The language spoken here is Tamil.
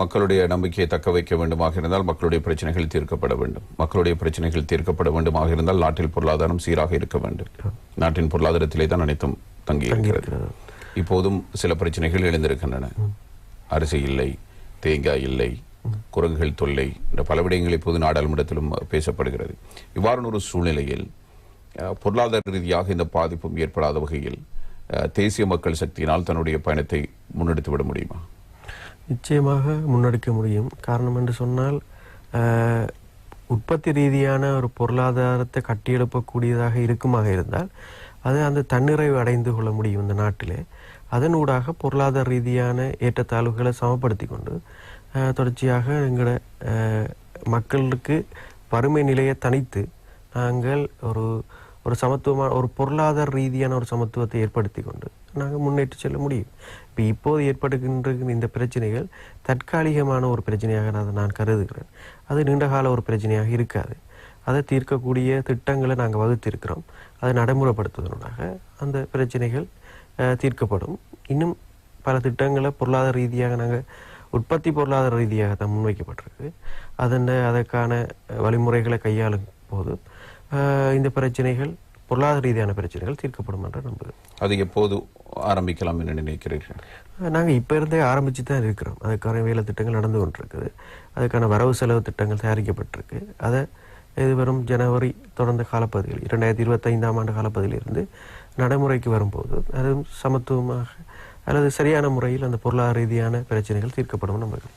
மக்களுடைய நம்பிக்கையை தக்க வைக்க வேண்டுமாக இருந்தால் மக்களுடைய பிரச்சனைகள் தீர்க்கப்பட வேண்டும். மக்களுடைய பிரச்சனைகள் தீர்க்கப்பட வேண்டுமாக இருந்தால் நாட்டில் பொருளாதாரம் சீராக இருக்க வேண்டும். நாட்டின் பொருளாதாரத்திலே தான் அனைத்தும் தங்கி இருக்கிறது இப்போதும் சில பிரச்சனைகள் எழுந்திருக்கின்றன. அரிசி இல்லை தேங்காய் இல்லை குரங்குகள் தொல்லை என்ற பல விடயங்கள் இப்போது நாடாளுமன்றத்திலும் பேசப்படுகிறது. இவ்வாறான ஒரு சூழ்நிலையில் பொருளாதார ரீதியாக இந்த பாதிப்பும் ஏற்படாத வகையில் தேசிய மக்கள் சக்தியினால் தன்னுடைய பயணத்தை முன்னெடுத்து விட முடியுமா? நிச்சயமாக முன்னெடுக்க முடியும். காரணம் என்று சொன்னால் உற்பத்தி ரீதியான ஒரு பொருளாதாரத்தை கட்டியெழுப்பக்கூடியதாக இருக்குமாக இருந்தால் அது அந்த தன்னிறைவு அடைந்து கொள்ள முடியும் இந்த நாட்டிலே. அதனூடாக பொருளாதார ரீதியான ஏற்றத்தாழ்வுகளை சமப்படுத்தி கொண்டு தொடர்ச்சியாக எங்களோட மக்களுக்கு வறுமை நிலையை தனித்து நாங்கள் ஒரு ஒரு சமத்துவமான ஒரு பொருளாதார ரீதியான ஒரு சமத்துவத்தை ஏற்படுத்தி கொண்டு நாங்கள் முன்னேற்றி செல்ல முடியும். இப்போ இப்போது ஏற்படுகின்ற இந்த பிரச்சனைகள் தற்காலிகமான ஒரு பிரச்சனையாக நான் நான் கருதுகிறேன். அது நீண்டகால ஒரு பிரச்சனையாக இருக்காது. அதை தீர்க்கக்கூடிய திட்டங்களை நாங்கள் வகுத்திருக்கிறோம். அதை நடைமுறைப்படுத்துவதனாக அந்த பிரச்சனைகள் தீர்க்கப்படும். இன்னும் பல திட்டங்களை பொருளாதார ரீதியாக நாங்கள் உற்பத்தி பொருளாதார ரீதியாக தான் முன்வைக்கப்பட்டிருக்கு. அதன் அதற்கான வழிமுறைகளை கையாளும் போது இந்த பிரச்சனைகள் பொருளாதார ரீதியான பிரச்சனைகள் தீர்க்கப்படும் என்று நம்புகிறேன் அது எப்போது ஆரம்பிக்கலாம் என்று நினைக்கிறீர்கள்? நாங்கள் இப்போ இருந்தே ஆரம்பித்து தான் இருக்கிறோம். அதுக்கான வேலை திட்டங்கள் நடந்து கொண்டிருக்குது. அதுக்கான வரவு செலவு திட்டங்கள் தயாரிக்கப்பட்டிருக்கு. அதை எதிர்வரும் ஜனவரி தொடர்ந்த காலப்பகுதியில் இரண்டாயிரத்தி இருபத்தைந்தாம் ஆண்டு காலப்பகுதியிலிருந்து நடைமுறைக்கு வரும்போது அது சமத்துவமாக அல்லது சரியான முறையில் அந்த பொருளாதார ரீதியான பிரச்சனைகள் தீர்க்கப்படும் நம்புகிறேன்